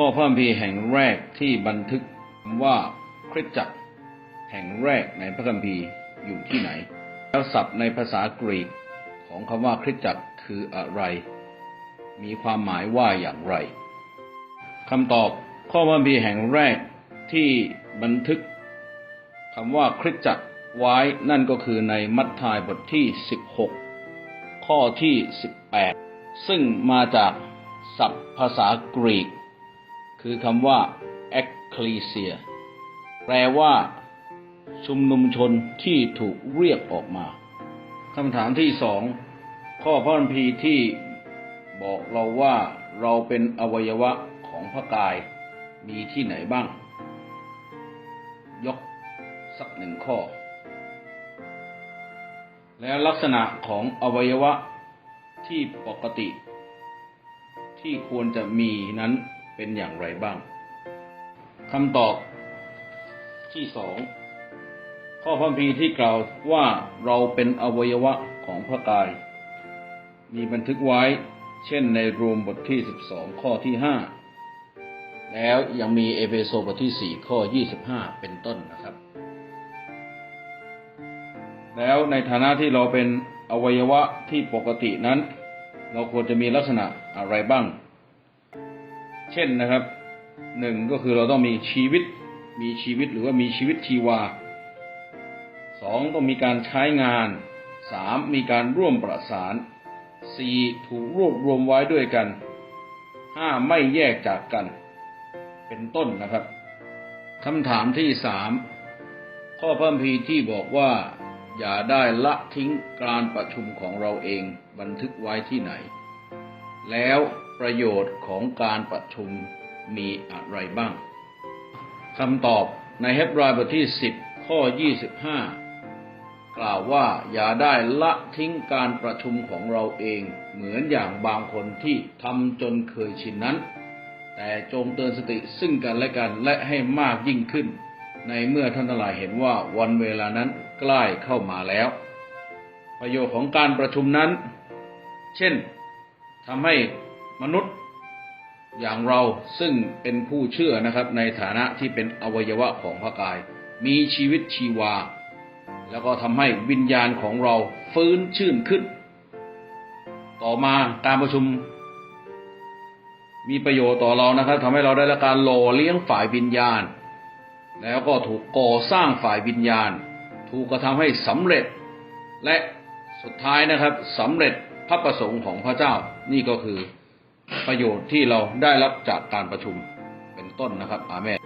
ข้อพระคัมภีร์แห่งแรกที่บันทึกว่าคริสตจักรแห่งแรกในพระคัมภีร์อยู่ที่ไหน แล้วศัพท์ในภาษากรีกของคำว่าคริสตจักรคืออะไร มีความหมายว่าอย่างไรคำตอบข้อพระคัมภีร์แห่งแรกที่บันทึกคำว่าคริสตจักรไว้นั่นก็คือในมัทธิวบทที่ 16 ข้อที่ 18 ซึ่งมาจากศัพท์ภาษากรีก คือคำว่า ecclesia แปลว่า ชุมนุมชนที่ถูกเรียกออกมาคำถามที่สองข้อพระคัมภีร์ที่บอกเราว่าเราเป็นอวัยวะของพระกายมีที่ไหนบ้าง ยกสักหนึ่งข้อ แล้วลักษณะของอวัยวะที่ปกติ ที่ควรจะมีนั้น เป็นอย่างไรบ้างคำตอบที่สองข้อพระคัมภีที่กล่าวว่าเราเป็นอวัยวะของพระกาย มีบันทึกไว้เช่นในรวมบทที่ 12 ข้อที่ 5 แล้วยังมีเอเฟโซบทที่ 4 ข้อ 25 เป็นต้นนะครับ แล้วในฐานะที่เราเป็นอวัยวะที่ปกตินั้น เราควรจะมีลักษณะอะไรบ้าง เช่นนะครับหนึ่งก็คือเราต้องมีชีวิต มีชีวิตหรือว่ามีชีวิตชีวาสองต้องมีการใช้งานสามมีการร่วมประสานสี่ถูกรวบรวมไว้ด้วยกันห้าไม่แยกจากกัน เป็นต้นนะครับคำถามที่สามข้อพระคัมภีที่บอกว่า อย่าได้ละทิ้งการประชุมของเราเองบันทึกไว้ที่ไหน แล้วประโยชน์ของการประชุมมีอะไรบ้างคำตอบในเฮบรายบทที่ 10 ข้อ 25 กล่าวว่าอย่าได้ละทิ้งการประชุมของเราเอง เหมือนอย่างบางคนที่ทำจนเคยชินนั้น แต่จงเตือนสติซึ่งกันและกันและให้มากยิ่งขึ้น ในเมื่อท่านทั้งหลายเห็นว่าวันเวลานั้นใกล้เข้ามาแล้ว ประโยชน์ของการประชุมนั้น เช่น ทำให้มนุษย์อย่างเราซึ่งเป็นผู้เชื่อนะครับ ในฐานะที่เป็นอวัยวะของพระกาย มีชีวิตชีวา แล้วก็ทำให้วิญญาณของเราฟื้นชื่นขึ้น ต่อมาการประชุม มีประโยชน์ต่อเรานะครับทำให้เราได้รับการหล่อเลี้ยงฝ่ายวิญญาณ แล้วก็ถูกก่อสร้างฝ่ายวิญญาณ ถูกกระทำให้สำเร็จ และสุดท้ายนะครับสำเร็จ พระประสงค์ของพระเจ้านี่ก็คือประโยชน์ที่เราได้รับจากการประชุมเป็นต้นนะครับ อาเมน